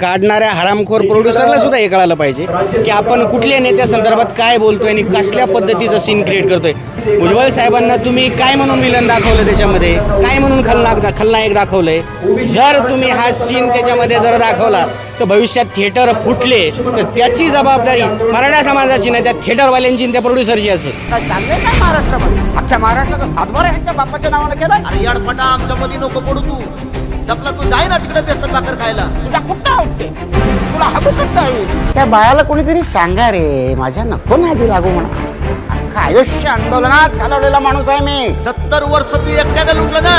काढणाऱ्या हरामखोर प्रोड्युसरला सुद्धा हे कळायला पाहिजे की आपण कुठल्या नेत्या संदर्भात काय बोलतोय आणि कसल्या पद्धतीचं सीन क्रिएट करतोय. भुजबळ साहेबांना तुम्ही काय म्हणून विलन दाखवलं त्याच्यामध्ये? काय म्हणून खलनायक खलनायक दाखवलंय? जर तुम्ही हा सीन त्याच्यामध्ये जर दाखवला तर भविष्यात थिएटर फुटले तर त्याची जबाबदारी मराठा समाजाची नाही त्या थिएटरवाल्यांची त्या प्रोड्युसरची असेल काय चाललंय काय महाराष्ट्रामध्ये? अख्ख्या महाराष्ट्राचा सातबार ह्यांच्या बापाच्या नावानं केलं? अरे याडपटा आमच्या मध्ये नको पडू तू. दपला तू जाय ना तिकडे बेसन भाकर खायला. तुझ्या खूप त्या बाळाला कोणीतरी सांगा रे माझ्या नको नादी लागू म्हणा. अख्खं आयुष्य आंदोलनात घालवलेला माणूस आहे मी. सत्तर वर्ष तू एकट्याला लुटलं ना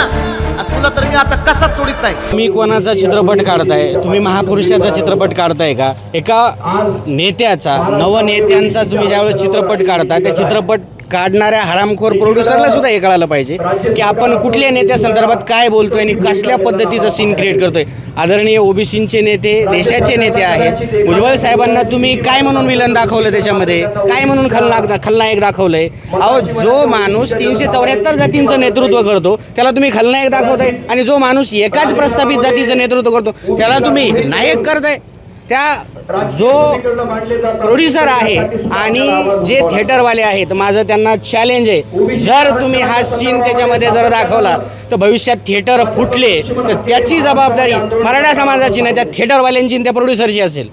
आणि तुला तर मी आता कसाच सोडित नाही. तुम्ही कोणाचा चित्रपट काढताय? तुम्ही महापुरुषाचा चित्रपट काढताय का? एका नेत्याचा नवनेत्यांचा तुम्ही ज्यावेळेस चित्रपट काढता त्या चित्रपट काढणाऱ्या हरामखोर प्रोड्युसरला सुद्धा हे कळालं पाहिजे की आपण कुठल्या नेत्या संदर्भात काय बोलतोय आणि कसल्या पद्धतीचं सीन क्रिएट करतोय. आदरणीय ओबीसींचे नेते देशाचे नेते आहेत. उज्ज्वल साहेबांना तुम्ही काय म्हणून विलन दाखवलं त्याच्यामध्ये? काय म्हणून खलनायक खलनायक दाखवलंय? अहो जो माणूस तीनशे चौऱ्याहत्तर जातींचं नेतृत्व करतो त्याला तुम्ही खलनायक दाखवताय. आणि जो माणूस एकाच प्रस्थापित जातीचं नेतृत्व करतो त्याला तुम्ही नायक करताय. त्या जो प्रोड्युसर आहे आणि जे थिएटरवाले आहेत माझं त्यांना चॅलेंज आहे. जर तुम्ही हा सीन त्याच्यामध्ये जर दाखवला तर भविष्यात थिएटर फुटले तर त्याची जबाबदारी मराठा समाजाची नाही त्या थिएटरवाल्यांची आणि त्या प्रोड्युसरची असेल.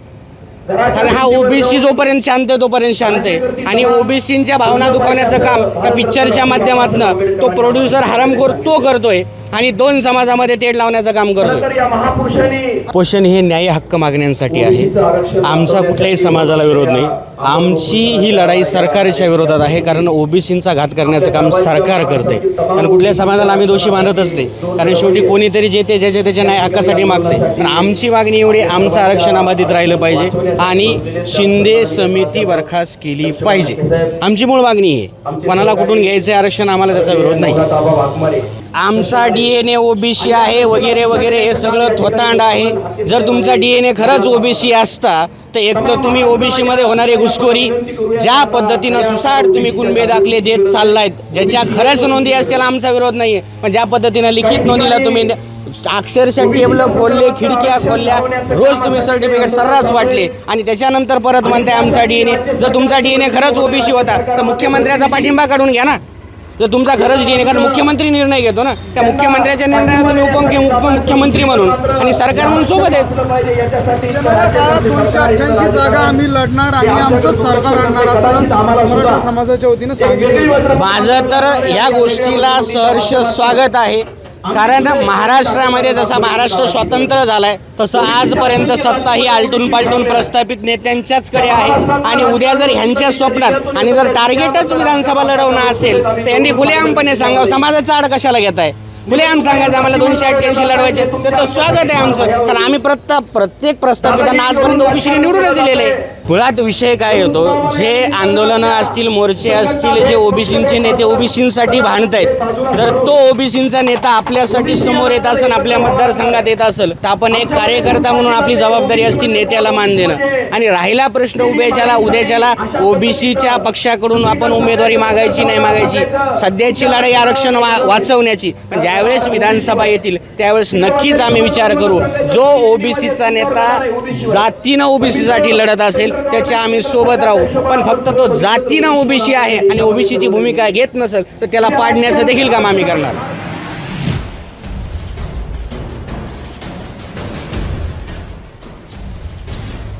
कारण हा ओबीसी जोपर्यंत शांत आहे तोपर्यंत शांत आहे. आणि ओबीसींच्या भावना दुखवण्याचं काम या पिक्चरच्या माध्यमातून तो प्रोड्युसर हरामखोर तो करतोय. आणि दोन समाजामध्ये तेढ लावण्याचं काम करतोय. पोषण हे न्याय हक्क मागण्यांसाठी आहे. आमचा कुठल्याही समाजाला विरोध नाही. आमची ही लढाई सरकारच्या विरोधात आहे कारण ओबीसींचा घात करण्याचं काम सरकार करते आणि कुठल्याही समाजाला आम्ही दोषी मानतच नाही. कारण शेवटी कोणीतरी जे ते ज्याच्या त्याच्या न्याय हक्कासाठी मागते पण आमची मागणी एवढी आमचं आरक्षण अबाधित राहिलं पाहिजे आणि शिंदे समिती बरखास्त केली पाहिजे. आमची मूळ मागणी आहे. कोणाला कुठून घ्यायचं आहे आरक्षण आम्हाला त्याचा विरोध नाही. आमचा डी एन ए ओबीसी आहे वगैरे वगैरे हे सगळं थोतांड आहे. जर तुमचा डी एन ए खरंच ओबीसी असता तर एक तर तुम्ही ओबीसीमध्ये होणारी घुसखोरी ज्या पद्धतीनं सुसाट तुम्ही गुन्हे दाखले देत चाललायत ज्याच्या खऱ्याच नोंदी असतील आमचा विरोध नाही आहे पण ज्या पद्धतीनं लिखित नोंदीला तुम्ही अक्षरशः टेबलं खोलले खिडक्या खोलल्या रोज तुम्ही सर्टिफिकेट सर्रास वाटले आणि त्याच्यानंतर परत म्हणताय आमचा डी एन ए जर तुमचा डी एन ए खरंच ओबीसी होता तर मुख्यमंत्र्याचा पाठिंबा काढून घ्या ना. जर तुमचा खरंच डी एन ए कारण मुख्यमंत्री निर्णय घेतो ना त्या मुख्यमंत्र्याच्या निर्णयाला तुम्ही उपमुख्य उपमुख्यमंत्री म्हणून आणि सरकार म्हणून सोबत आहेत. येणाऱ्या काळात दोनशे अठ्ठ्याऐंशी जागा आम्ही लढणार आणि आमचं सरकार आणणार असं मराठा समाजाच्या वतीनं सांगितलं माझं तर ह्या गोष्टीला सहर्ष स्वागत आहे. कारण महाराष्ट्रामध्ये जसा महाराष्ट्र स्वतंत्र झालाय तसं आजपर्यंत सत्ता ही आलटून पालटून प्रस्थापित नेत्यांच्याचकडे आहे. आणि उद्या जर ह्यांच्या स्वप्नात आणि जर टार्गेटच विधानसभा लढवणं असेल तर यांनी खुलेआमपणे सांगावं समाजाचा आड कशाला घेताय? खुलेआम सांगायचं आम्हाला दोनशे अठ्ठ्याऐंशी लढवायचे त्याचं स्वागत आहे आमचं. कारण आम्ही प्रत्ता प्रत्येक प्रस्थापितांना आजपर्यंत ओबीसीने निवडूनच दिलेले आहे. मुळात विषय काय होतो? जे आंदोलनं असतील मोर्चे असतील जे ओबीसींचे नेते ओबीसींसाठी भांडत आहेत जर तो ओबीसींचा नेता आपल्यासाठी समोर येत असेल आपल्या मतदारसंघात येत असेल तर आपण एक कार्यकर्ता म्हणून आपली जबाबदारी असती नेत्याला मान देणं. आणि राहिला प्रश्न उद्याच्याला उद्याच्याला ओबीसीच्या पक्षाकडून आपण उमेदवारी मागायची नाही मागायची सध्याची लढाई आरक्षण वा वाचवण्याची. पण ज्यावेळेस विधानसभा येतील त्यावेळेस नक्कीच आम्ही विचार करू. जो ओबीसीचा नेता जातीनं ओबीसीसाठी लढत असेल त्याच्या आम्ही सोबत राहू. पण फक्त तो जातीनं ओबीसी आहे आणि ओबीसीची भूमिका घेत नसेल तर त्याला पाडण्याचं देखील काम आम्ही करणार.